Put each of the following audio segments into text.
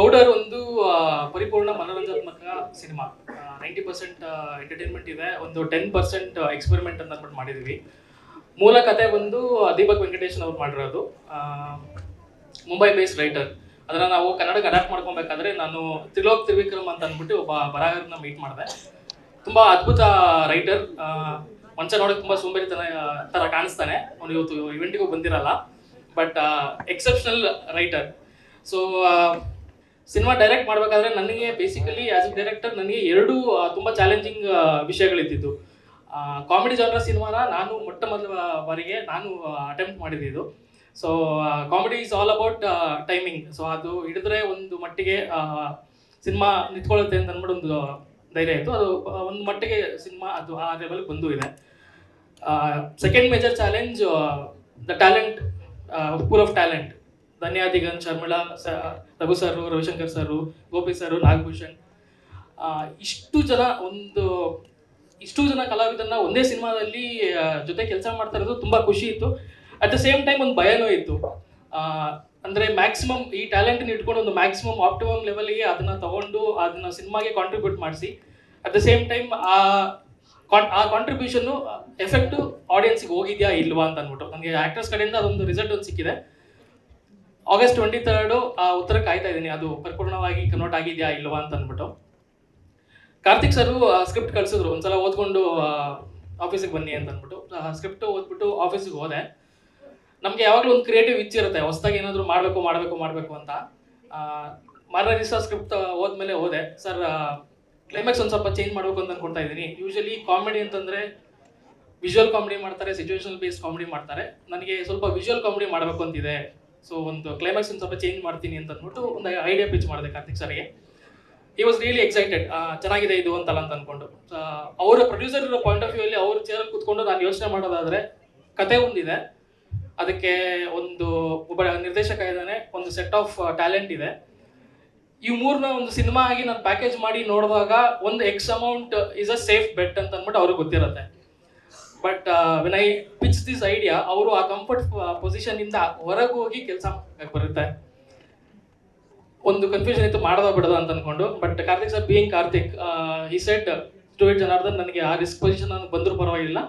Powder ಒಂದು ಪರಿಪೂರ್ಣ ಮನೋರಂಜನಾತ್ಮಕ ಸಿನಿಮಾ. ನೈಂಟಿ ಪರ್ಸೆಂಟ್ ಎಂಟರ್ಟೈನ್ಮೆಂಟ್ ಇದೆ. ಒಂದು ಟೆನ್ ಪರ್ಸೆಂಟ್ ಎಕ್ಸ್ಪೆರಿಮೆಂಟ್ ಅಂತ ಅಂದ್ಬಿಟ್ಟು ಮಾಡಿದ್ವಿ. ಮೂಲ ಕತೆ ಬಂದು ದೀಪಕ್ ವೆಂಕಟೇಶನ್ ಅವ್ರು ಮಾಡಿರೋದು. ಮುಂಬೈ ಬೇಸ್ ರೈಟರ್ ಅದನ್ನ ನಾವು ಕನ್ನಡಕ್ಕೆ ಅಡಾಪ್ಟ್ ಮಾಡ್ಕೊಬೇಕಾದ್ರೆ ನಾನು ತ್ರಿಲೋಕ್ ತ್ರಿವಿಕ್ರಮ್ ಅಂತ ಅಂದ್ಬಿಟ್ಟು ಒಬ್ಬ ಬರಹಗಾರನ ಮೀಟ್ ಮಾಡಿದೆ. ತುಂಬಾ ಅದ್ಭುತ ರೈಟರ್ ಮನುಷ್ಯ ನೋಡೋಕೆ ತುಂಬಾ ಸೋಂಬೇರಿತನ ತರ ಕಾಣಿಸ್ತಾನೆ. ಅವ್ನು ಇವತ್ತು ಇವೆಂಟಿಗೂ ಬಂದಿರಲ್ಲ. But exceptional writer so cinema direct ಮಾಡಬೇಕಾದ್ರೆ ನನಗೆ ಬೇಸಿಕಲಿ ಆಸ್ ಎ ಡೈರೆಕ್ಟರ್ ನನಗೆ ಎರಡು ತುಂಬ ಚಾಲೆಂಜಿಂಗ್ ವಿಷಯಗಳಿದ್ದಿದ್ದು. ಕಾಮಿಡಿ ಜಾನರ ಸಿನಿಮಾನ ನಾನು ಮೊಟ್ಟ ಮೊದಲ ಬಾರಿಗೆ ನಾನು ಅಟೆಂಪ್ಟ್ ಮಾಡಿದ್ದು so comedy is all about timing so ಅದು ಹಿಡಿದ್ರೆ ಒಂದು ಮಟ್ಟಿಗೆ ಸಿನಿಮಾ ನಿಂತ್ಕೊಳ್ಳುತ್ತೆ ಅಂತ ಅಂದ್ಬಿಟ್ಟು ಒಂದು ಧೈರ್ಯ ಇತ್ತು. ಅದು ಒಂದು ಮಟ್ಟಿಗೆ ಸಿನಿಮಾ ಅದು ಆ ಲೆವೆಲ್ ಬಂದು ಇದೆ. Second major challenge the talent pool of talent Dhanya Diganth Sharmila ಸ, Raghu sir, Ravishankar sir, Gopi sir, Nagabhushan. ಇಷ್ಟು ಜನ ಒಂದು, ಇಷ್ಟು ಜನ ಕಲಾವಿದರನ್ನ ಒಂದೇ ಸಿನಿಮಾದಲ್ಲಿ ಜೊತೆ ಕೆಲಸ ಮಾಡ್ತಾ ಇರೋದು ತುಂಬಾ ಖುಷಿ ಇತ್ತು. ಅಟ್ ದ ಸೇಮ್ ಟೈಮ್ ಒಂದು ಭಯನೂ ಇತ್ತು. ಅಂದ್ರೆ ಮ್ಯಾಕ್ಸಿಮಮ್ ಈ ಟ್ಯಾಲೆಂಟ್ ಇಟ್ಕೊಂಡು ಒಂದು ಮ್ಯಾಕ್ಸಿಮಮ್ ಆಪ್ಟಿಮಮ್ ಲೆವೆಲ್ಗೆ ಅದನ್ನ ತಗೊಂಡು ಅದನ್ನ ಸಿನಿಮಾಗೆ ಕಾಂಟ್ರಿಬ್ಯೂಟ್ ಮಾಡಿಸಿ. ಅಟ್ ದ ಸೇಮ್ ಟೈಮ್ ಆ ಆ ಕಾಂಟ್ರಿಬ್ಯೂಷನ್ ಎಫೆಕ್ಟ್ ಆಡಿಯನ್ಸ್ಗೆ ಹೋಗಿದ್ಯಾ ಇಲ್ವಾ ಅಂತ ಅಂದ್ಬಿಟ್ಟು. ನನಗೆ ಆಕ್ಟರ್ಸ್ ಕಡೆಯಿಂದ ಅದೊಂದು ರಿಸಲ್ಟ್ ಒಂದು ಸಿಕ್ಕಿದೆ. ಆಗಸ್ಟ್ ಟ್ವೆಂಟಿ ತರ್ಡು ಆ ಉತ್ತರ ಕಾಯ್ತಾ ಇದ್ದೀನಿ. ಅದು ಪರಿಪೂರ್ಣವಾಗಿ ಕನ್ವರ್ಟ್ ಆಗಿದೆಯಾ ಇಲ್ವಾ ಅಂತ ಅಂದ್ಬಿಟ್ಟು. ಕಾರ್ತಿಕ್ ಸರ್ ಸ್ಕ್ರಿಪ್ಟ್ ಕಳಿಸಿದ್ರು. ಒಂದ್ಸಲ ಓದ್ಕೊಂಡು ಆಫೀಸಿಗೆ ಬನ್ನಿ ಅಂತ ಅಂದ್ಬಿಟ್ಟು. ಸ್ಕ್ರಿಪ್ಟ್ ಓದ್ಬಿಟ್ಟು ಆಫೀಸಿಗೆ ಹೋದೆ. ನಮಗೆ ಯಾವಾಗಲೂ ಒಂದು ಕ್ರಿಯೇಟಿವ್ ಇಚ್ಛೆ ಇರುತ್ತೆ. ಹೊಸದಾಗಿ ಏನಾದರೂ ಮಾಡಬೇಕು ಮಾಡಬೇಕು ಮಾಡಬೇಕು ಅಂತ. ಮಾರನೇ ದಿವಸ ಸ್ಕ್ರಿಪ್ಟ್ ಹೋದ್ಮೇಲೆ ಹೋದೆ. ಸರ್ ಕ್ಲೈಮ್ಯಾಕ್ಸ್ ಒಂದು ಸ್ವಲ್ಪ ಚೇಂಜ್ ಮಾಡಬೇಕು ಅಂತ ಅಂದ್ಕೊಳ್ತಾ ಇದ್ದೀನಿ. ಯೂಶಲಿ ಕಾಮಿಡಿ ಅಂತಂದರೆ ವಿಜುವಲ್ ಕಾಮಿಡಿ ಮಾಡ್ತಾರೆ ಸಿಚುವೇಶನ್ ಬೇಸ್ಡ್ ಕಾಮಿಡಿ ಮಾಡ್ತಾರೆ. ನನಗೆ ಸ್ವಲ್ಪ ವಿಜುವಲ್ ಕಾಮಿಡಿ ಮಾಡಬೇಕು ಅಂತಿದೆ. ಸೊ ಒಂದು ಕ್ಲೈಮ್ಯಾಕ್ಸ್ ಒಂದು ಸ್ವಲ್ಪ ಚೇಂಜ್ ಮಾಡ್ತೀನಿ ಅಂತ ಅಂದ್ಬಿಟ್ಟು ಒಂದು ಐಡಿಯಾ ಪಿಚ್ ಮಾಡಿದೆ ಕಾರ್ತಿಕ್ ಸರ್ಗೆ. ಈ ವಾಸ್ ರಿಯಲಿ ಎಕ್ಸೈಟೆಡ್ ಚೆನ್ನಾಗಿದೆ ಇದು ಅಂತಲ್ಲ ಅಂತ ಅಂದ್ಕೊಂಡು ಅವರ ಪ್ರೊಡ್ಯೂಸರ್ ಇರೋ ಪಾಯಿಂಟ್ ಆಫ್ ವ್ಯೂ ಅಲ್ಲಿ ಅವ್ರ ಚೇರಲ್ಲಿ ಕೂತ್ಕೊಂಡು ನಾನು ಯೋಚನೆ ಮಾಡೋದಾದ್ರೆ ಕತೆ ಒಂದಿದೆ. ಅದಕ್ಕೆ ಒಂದು ಒಬ್ಬ ನಿರ್ದೇಶಕ ಇದ್ದಾನೆ, ಒಂದು ಸೆಟ್ ಆಫ್ ಟ್ಯಾಲೆಂಟ್ ಇದೆ. ಈ ಮೂರನ್ನ ಒಂದು ಸಿನಿಮಾ ಆಗಿ ನಾನು ಪ್ಯಾಕೇಜ್ ಮಾಡಿ ನೋಡಿದಾಗ ಒಂದು X amount is a safe bet ಅಂತ ಅಂದ್ಬಿಟ್ಟು ಅವ್ರಿಗೆ ಗೊತ್ತಿರುತ್ತೆ. But when I this idea ಅವರು ಆ ಕಂಫರ್ಟ್ ಪೊಸಿಷನ್ ಇಂದ ಹೊರಗೆ ಹೋಗಿ ಕೆಲಸ ಬರುತ್ತೆ. ಒಂದು ಕನ್ಫ್ಯೂಷನ್ ಇತ್ತು, ಮಾಡದ ಬಿಡದ ಅಂತ ಅನ್ಕೊಂಡು but Karthik sir being Karthik ಈ ಸೆಟ್ ಟು ಇಟ್ ಜನಾರ್ದನ್ ನನಗೆ ಆ ರಿಸ್ಕ್ ಪೊಸಿಷನ್ ಬಂದರೂ ಪರವಾಗಿಲ್ಲ.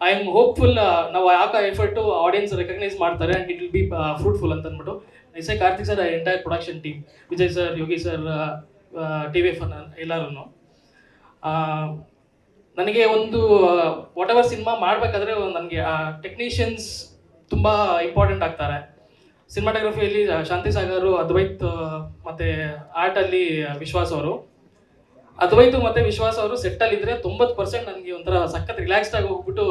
ಐ ಆಮ್ ಹೋಪ್ಫುಲ್ ನಾವು ಯಾಕೆ ಎಫರ್ಟು ಆಡಿಯನ್ಸ್ ರೆಕಗ್ನೈಸ್ ಮಾಡ್ತಾರೆ and it will be fruitful ಅಂತ ಅಂದ್ಬಿಟ್ಟು I Karthik sir entire production team Vijay sir Yogi sir T V F ಎಲ್ಲರೂ ನನಗೆ ಒಂದು ವಾಟ್ ಎವರ್ ಸಿನಿಮಾ ಮಾಡಬೇಕಾದ್ರೆ ನನಗೆ, ಆ ಟೆಕ್ನಿಷಿಯನ್ಸ್ ತುಂಬ ಇಂಪಾರ್ಟೆಂಟ್ ಆಗ್ತಾರೆ. ಸಿನಿಮಾಟೋಗ್ರಫಿಯಲ್ಲಿ ಶಾಂತಿ ಸಾಗರ್, ಅದ್ವೈತ್ ಮತ್ತು ಆರ್ಟಲ್ಲಿ ವಿಶ್ವಾಸ್ ಅವರು. ಅದ್ವೈತ್ ಮತ್ತೆ ವಿಶ್ವಾಸ್ ಅವರು ಸೆಟ್ಟಲ್ಲಿ ಇದ್ದರೆ ತೊಂಬತ್ತು ಪರ್ಸೆಂಟ್ ನನಗೆ ಒಂಥರ ಸಖತ್ ರಿಲ್ಯಾಕ್ಸ್ಡ್ ಆಗಿ ಹೋಗ್ಬಿಟ್ಟು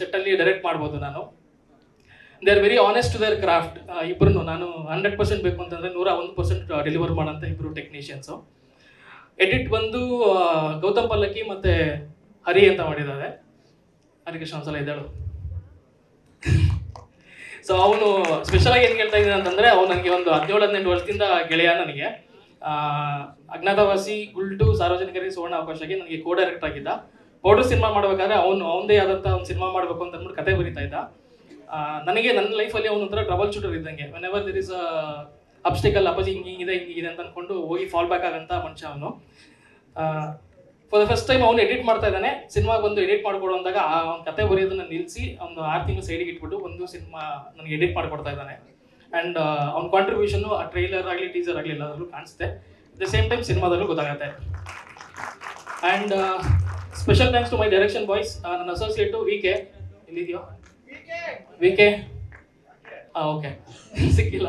ಸೆಟ್ಟಲ್ಲಿ ಡೈರೆಕ್ಟ್ ಮಾಡ್ಬೋದು ನಾನು. They are very honest to their craft ಇಬ್ಬರು ನಾನು ಹಂಡ್ರೆಡ್ ಪರ್ಸೆಂಟ್ ಬೇಕು ಅಂತಂದ್ರೆ ನೂರ ಒಂದು ಪರ್ಸೆಂಟ್ ಡೆಲಿವರ್ ಮಾಡೋಂಥ ಇಬ್ಬರು ಟೆಕ್ನಿಷಿಯನ್ಸು ಎಡಿಟ್ ಬಂದು ಗೌತಮ್ ಪಲ್ಲಕ್ಕಿ ಮತ್ತೆ ಹರಿ ಅಂತ ಮಾಡಿದ್ದಾರೆ. ಹರಿಕೃಷ್ಣ ಒಂದ್ಸಲ ಇದ್ದಾಳು. ಸೊ ಅವನು ಸ್ಪೆಷಲ್ ಆಗಿ ಏನು ಕೇಳ್ತಾ ಇದ್ದೀನಿ ಅಂತಂದ್ರೆ, ಅವ್ನು ನನಗೆ ಒಂದು ಹದಿನೇಳು ಹದಿನೆಂಟು ವರ್ಷದಿಂದ ಗೆಳೆಯ ನನಗೆ. ಅಜ್ಞಾತವಾಸಿ, ಗುಲ್ಟು, ಸಾರ್ವಜನಿಕರಿಗೆ ಸುವರ್ಣ ಅವಕಾಶಕ್ಕೆ ನನಗೆ ಕೋ ಡೈರೆಕ್ಟ್ ಆಗಿದ್ದ. ಪೌಡರ್ ಸಿನಿಮಾ ಮಾಡಬೇಕಾದ್ರೆ ಅವನು ಅವನದೇ ಆದಂಥ ಒಂದು ಸಿನಿಮಾ ಮಾಡಬೇಕು ಅಂತ ಅಂದ್ಬಿಟ್ಟು ಕತೆ ಬರೀತಾ ಇದ್ದ. ನನಗೆ ನನ್ನ ಲೈಫಲ್ಲಿ ಅವನೊಂಥರ ಟ್ರಬಲ್ ಶೂಟರ್ ಇದ್ದಂಗೆ. When ever there is obstacle ಅಪೋಸಿ ಹಿಂಗೆ ಹಿಂಗಿದೆ ಹಿಂಗಿದೆ ಅಂತ ಅಂದ್ಕೊಂಡು ಹೋಗಿ ಫಾಲ್ ಬ್ಯಾಕ್ ಆಗಂತ ಮನುಷ್ಯ ಅವನು. ಫಾರ್ ದ ಫಸ್ಟ್ ಟೈಮ್ ಅವನು ಎಡಿಟ್ ಮಾಡ್ತಾ ಇದ್ದಾನೆ. ಸಿನಿಮಾ ಬಂದು ಎಡಿಟ್ ಮಾಡ್ಕೊಡು ಅಂದಾಗ ಆ ಒಂದು ಕತೆ ಬರೆಯೋದನ್ನ ನಿಲ್ಲಿಸಿ ಒಂದು ಆರು ತಿಂಗಳು ಸೈಡಿಗೆ ಇಟ್ಬಿಟ್ಟು ಒಂದು ಸಿನಿಮಾ ನನಗೆ ಎಡಿಟ್ ಮಾಡ್ಕೊಡ್ತಾ ಇದ್ದಾನೆ. ಆ್ಯಂಡ್ ಅವ್ನ ಕಾಂಟ್ರಿಬ್ಯೂಷನ್ ಆ ಟ್ರೈಲರ್ ಆಗಲಿ ಟೀಸರ್ ಆಗಲಿ ಎಲ್ಲದರಲ್ಲೂ ಕಾಣಿಸುತ್ತೆ ದ ಸೇಮ್ ಟೈಮ್ ಸಿನಿಮಾದಲ್ಲೂ ಗೊತ್ತಾಗುತ್ತೆ. And special thanks to my direction boys ನನ್ನ ಅಸೋಸಿಯೇಟು ವಿ ಕೆ ಎಲ್ಲಿದೆಯೋ? ವಿ ಕೆ ಹಾಂ ಓಕೆ ಸಿಕ್ಕಿಲ್ಲ.